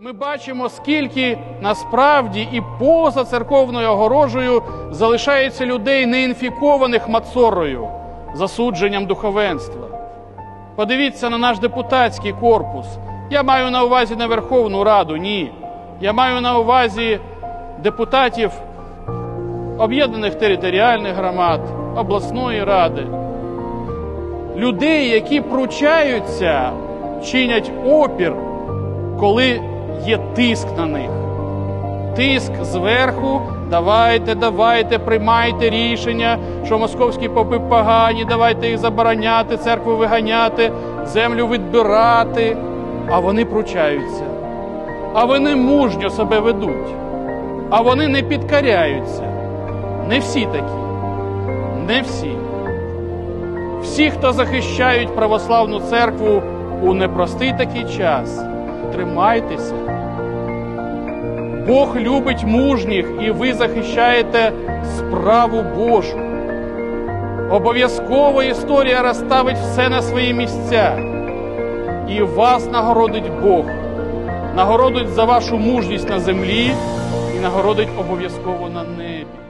Ми бачимо, скільки насправді і поза церковною огорожею залишається людей, неінфікованих мацорою, засудженням духовенства. Подивіться на наш депутатський корпус. Я маю на увазі не Верховну Раду, ні. Я маю на увазі депутатів об'єднаних територіальних громад, обласної ради, людей, які пручаються, чинять опір, коли є тиск на них. Тиск зверху, давайте, давайте, приймайте рішення, що московські попи погані, давайте їх забороняти, церкву виганяти, землю відбирати. А вони пручаються. А вони мужньо себе ведуть. А вони не підкоряються. Не всі такі. Не всі. Всі, хто захищають православну церкву у непростий такий час, тримайтеся. Бог любить мужніх, і ви захищаєте справу Божу. Обов'язково історія розставить все на свої місця. І вас нагородить Бог, нагородить за вашу мужність на землі і нагородить обов'язково на небі.